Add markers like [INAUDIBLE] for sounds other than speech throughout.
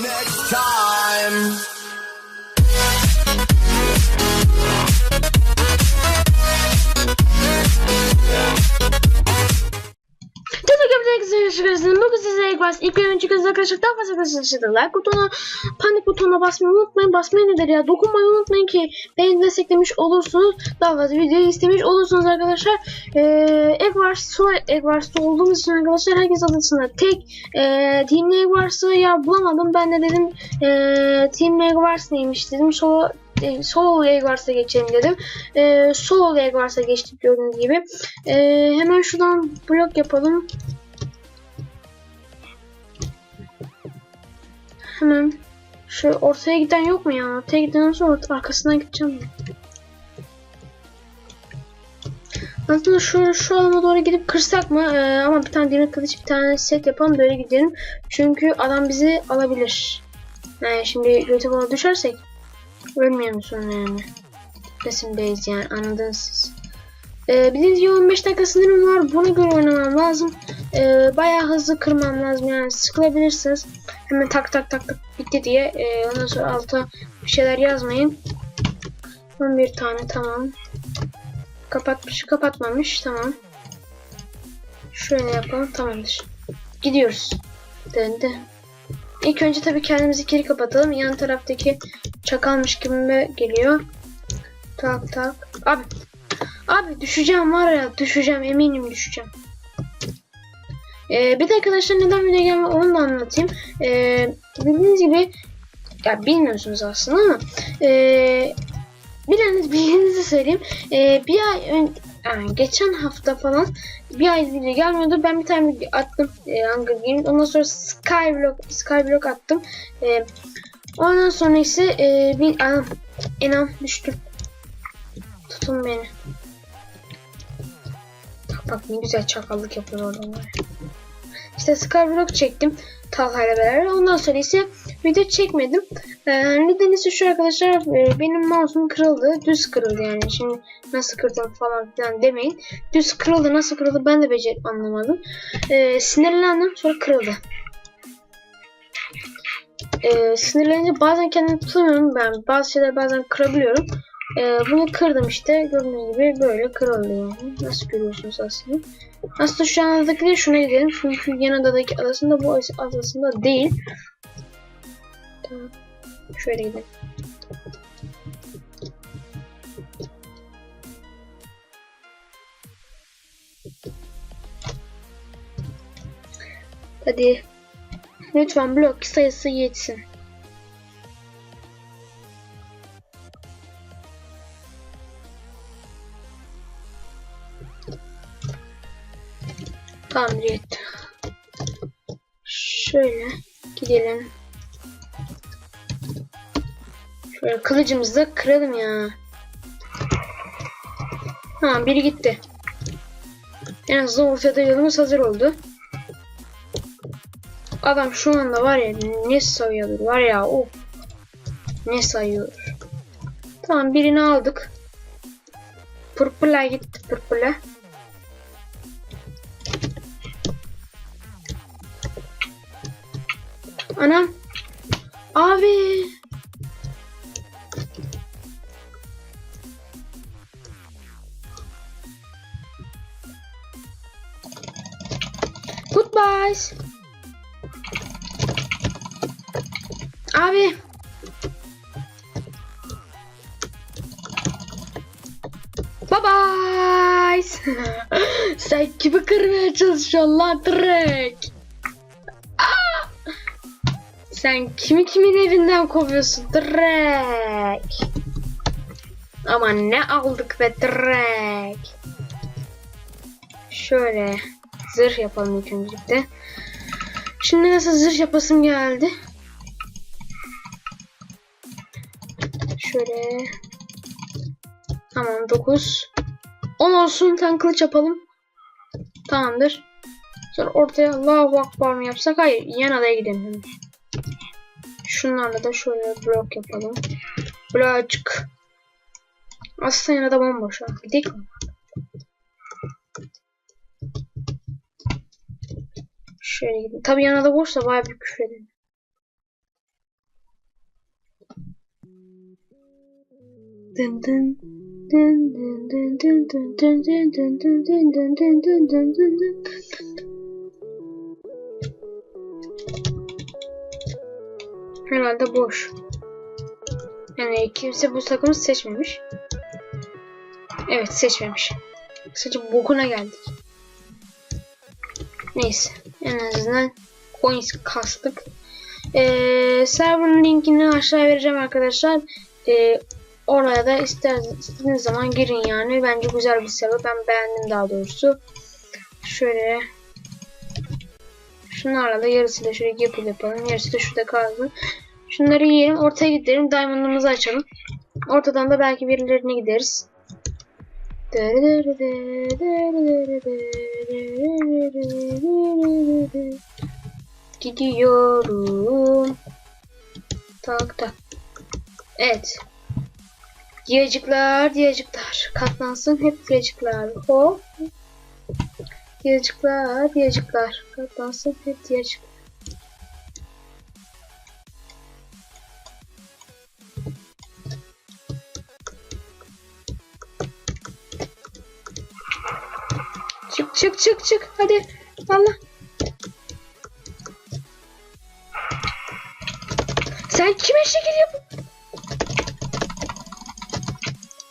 next time. Teşekkür ederim arkadaşlar. Bugün size ilk baş ilk önce kız arkadaşlar daha fazla arkadaşlar like butonuna panik butonuna basmayı unutmayın. Basmayı nedir ya? Dokunmayı unutmayın ki beni desteklemiş olursunuz. Daha fazla videoyu istemiş olursunuz arkadaşlar. Ee, Eggwars'ı Eggwars'ta olduğumuz için arkadaşlar herkes adısında tek e, Team Eggwars'ı ya bulamadım. Ben de dedim e, Team Eggwars neymiş dedim. Sonra e, Solo Eggwars'a geçelim dedim. E, Solo Eggwars'a geçtik gördüğünüz gibi. E, hemen şuradan blok yapalım. Hemen şu ortaya giden yok mu ya? Ortaya giden sonra orta, arkasından gideceğim. Aslında şu, şu alana doğru gidip kırsak mı? Ee, ama bir tane demir kılıç bir tane set yapalım böyle gidelim. Çünkü adam bizi alabilir. Yani şimdi götü bana düşersek ölmeyelim sonra yani. Resimdeyiz yani anladınız siz. Ee, bildiğiniz gibi 15 dakika sınırım var. Buna göre oynamam lazım. Ee, bayağı hızlı kırmam lazım yani sıkılabilirsiniz. Hemen tak tak tak tak bitti diye e, ondan sonra alta bir şeyler yazmayın. 11 tane tamam. Kapatmış kapatmamış tamam. Şöyle yapalım tamamdır. Gidiyoruz. Döndü. İlk önce tabii kendimizi geri kapatalım. Yan taraftaki çakalmış gibi geliyor. Tak tak. Abi. Abi düşeceğim var ya düşeceğim eminim düşeceğim. Ee, bir de arkadaşlar neden video gelme onu da anlatayım. Ee, bildiğiniz gibi ya bilmiyorsunuz aslında ama ee, bileniz bildiğinizi söyleyeyim. Ee, bir ay ön, yani geçen hafta falan bir ay video gelmiyordu. Ben bir tane video attım e, Hunger Games. Ondan sonra Skyblock Skyblock attım. E, ondan sonra ise e, bir anam enam düştüm. Tutun beni. Bak ne güzel çakallık yapıyor ya. İşte Skyblock çektim Talha ile beraber. Ondan sonra ise video çekmedim. Ee, nedeni ise şu arkadaşlar e, benim mouse'um kırıldı. Düz kırıldı yani. Şimdi nasıl kırdım falan filan demeyin. Düz kırıldı. Nasıl kırıldı ben de becer anlamadım. Ee, sinirlendim sonra kırıldı. Ee, sinirlenince bazen kendimi tutamıyorum ben. Bazı şeyler bazen kırabiliyorum. Ee, bunu kırdım işte. Gördüğünüz gibi böyle kırıldı yani. Nasıl görüyorsunuz aslında. Aslında şu an adadaki değil şuna gidelim. Çünkü yan adadaki adasında bu adasında değil. Şöyle gidelim. Hadi. Lütfen blok sayısı yetsin. Tamam yetti. Şöyle gidelim. Şöyle kılıcımızı da kıralım ya. Ha biri gitti. En azından ortada yolumuz hazır oldu. Adam şu anda var ya ne sayıyor var ya o ne sayıyor. Tamam birini aldık. Purpurla gitti purpurla. Anam. Abi. Goodbye. Abi. Bye bye. [LAUGHS] Sen kimi kırmaya çalışıyorsun lan direkt? Sen kimi kimin evinden kovuyorsun direkt? Ama ne aldık be direkt? Şöyle zırh yapalım ilk öncelikle. Şimdi nasıl zırh yapasım geldi? Şöyle. Tamam 9. 10 olsun tan kılıç yapalım. Tamamdır. Sonra ortaya Allahu Akbar mı yapsak? Hayır yan adaya gidelim. Şunlarla da şöyle blok yapalım. Birazcık. Aslında yine de bomboş ha. Gidelim mi? Şöyle gidin. Tabi yana da boşsa baya bir küfredin. Dın dın dın dın dın dın dın dın dın dın dın dın dın dın dın dın dın Herhalde boş. Yani kimse bu takımı seçmemiş. Evet seçmemiş. Sadece bokuna geldik. Neyse. En azından coins kastık. Ee, server'ın linkini aşağıya vereceğim arkadaşlar. Ee, oraya da ister, istediğiniz zaman girin yani. Bence güzel bir server. Ben beğendim daha doğrusu. Şöyle Şunlarla da yarısıyla şöyle yapıl yapalım. Yarısı da şurada kaldı. Şunları yiyelim. Ortaya gidelim. Diamond'ımızı açalım. Ortadan da belki birilerine gideriz. Gidiyorum. Tak tak. Evet. Diyacıklar, diyacıklar. Katlansın hep diyacıklar. Hop. Diyacıklar, diyacıklar. Katlansın hep diyacıklar. Çık çık çık. Hadi. Allah. Sen kime şekil yap?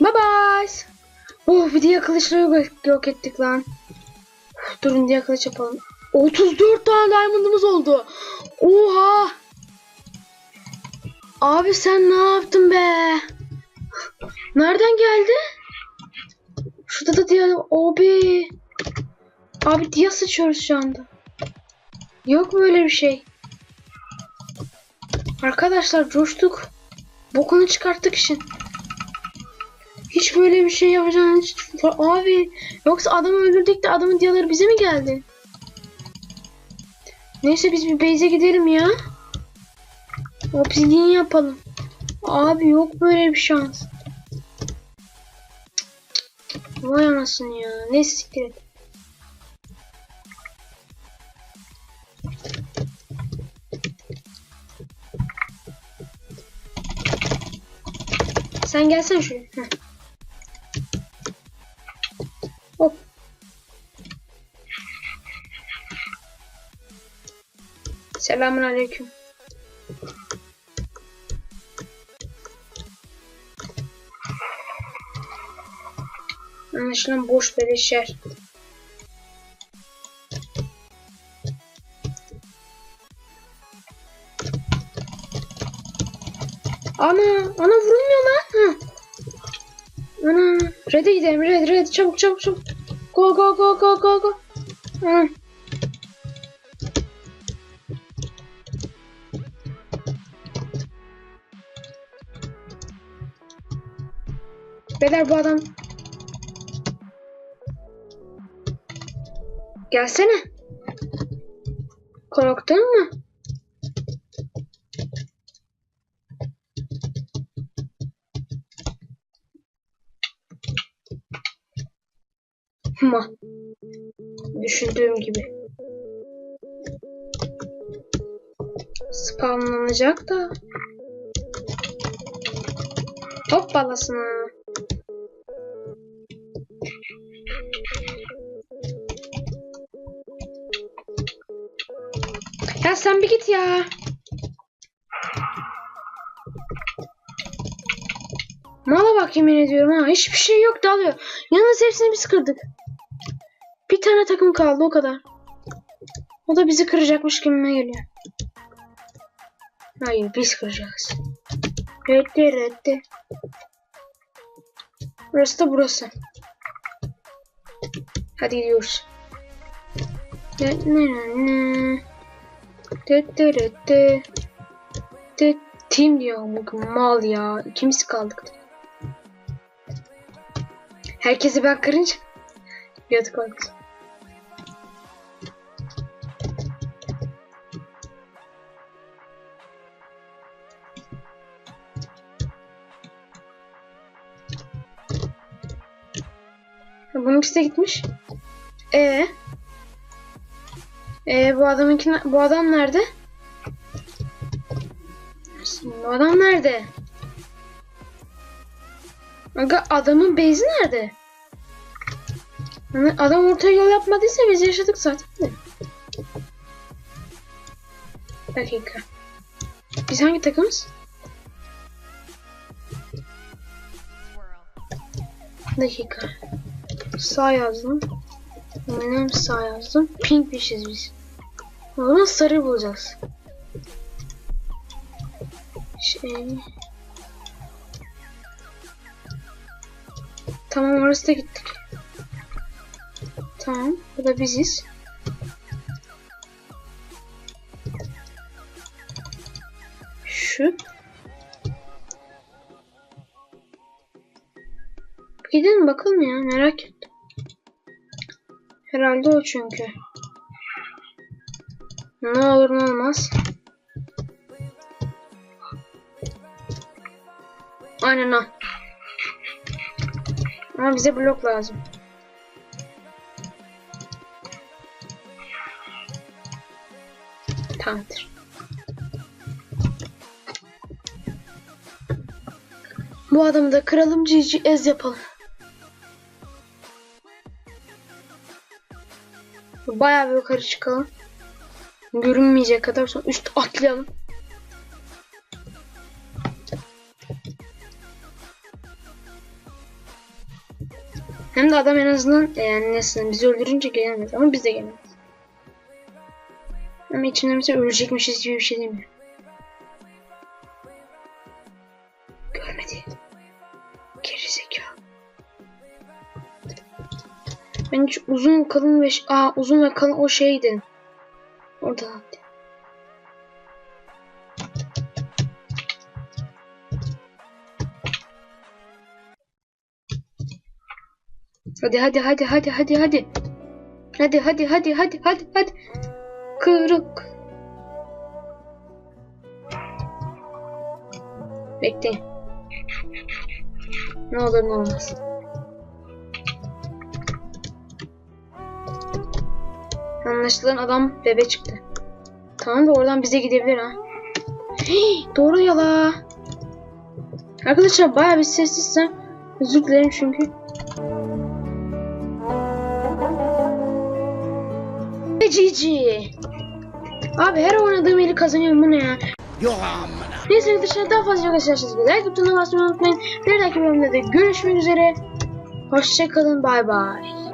Bye bye. Oh bir diye kılıçları yok, ettik lan. Durun diye kılıç yapalım. 34 tane diamond'ımız oldu. Oha. Abi sen ne yaptın be? Nereden geldi? Şurada da diye abi. Abi diye sıçıyoruz şu anda. Yok böyle bir şey. Arkadaşlar coştuk. Bokunu çıkarttık işin. Hiç böyle bir şey yapacağını hiç... Abi yoksa adamı öldürdük de adamın diyaları bize mi geldi? Neyse biz bir base'e gidelim ya. Obsidian yapalım. Abi yok böyle bir şans. Vay anasını ya. Neyse siktir et. Sen gelsen şuraya. Heh. Hop. Selamun aleyküm. Anlaşılan boş beleş yer. Ana, ana vurulmuyor lan. Ana, red'e gidelim, red, red, çabuk, çabuk, çabuk. Go, go, go, go, go, go. Hı. Beyler bu adam Gelsene. Korktun mu? Ma. Düşündüğüm gibi. Spamlanacak da. Top balasına. Ya sen bir git ya. Mala bak yemin ediyorum ha. Hiçbir şey yok dalıyor. Yalnız hepsini biz kırdık. Bir tane takım kaldı o kadar. O da bizi kıracakmış gibime geliyor. Hayır biz kıracağız. Reddi reddi. Burası da burası. Hadi gidiyoruz. Tim diyor bu mal ya. İkimiz kaldık. Herkesi ben kırınca. Yatık oldu. Bunun ikisi de gitmiş. Ee? Ee bu adamınki bu adam nerede? Bu adam nerede? Aga adamın base'i nerede? Hani adam ortaya yol yapmadıysa biz yaşadık zaten de. Dakika. Biz hangi takımız? Dakika. Sağ yazdım. Benim sağ yazdım. Pinkmişiz biz. O zaman sarı bulacağız. Şey... Tamam orası da gittik. Tamam. Bu da biziz. Şu. Gidin bakalım ya merak ettim. Herhalde o çünkü. Ne olur ne olmaz. Aynen o. Ama bize blok lazım. Tamamdır. Bu adamı da kıralım cici ez yapalım. Bayağı bir yukarı çıkalım. Görünmeyecek kadar sonra üst atlayalım. Hem de adam en azından e, yani nasıl bizi öldürünce gelemez ama biz de gelemeyiz. Ama içimde mesela ölecekmişiz gibi bir şey değil mi? Uzun kalın ve aa uzun ve kalın o şeydi. Orada. Hadi hadi hadi hadi hadi hadi. Hadi hadi hadi hadi hadi hadi. Kırık. Bekleyin. Ne olur ne olmaz. Anlaşılan adam bebe çıktı. Tamam da oradan bize gidebilir ha. Hii, doğru yala. Arkadaşlar bayağı bir sessizsem özür dilerim çünkü. Cici. Abi her oynadığım eli kazanıyorum bu ne ya? Yok amına. Neyse arkadaşlar daha fazla arkadaşlar like butonuna basmayı unutmayın. Bir dahaki bölümde de görüşmek üzere. Hoşçakalın bay bay.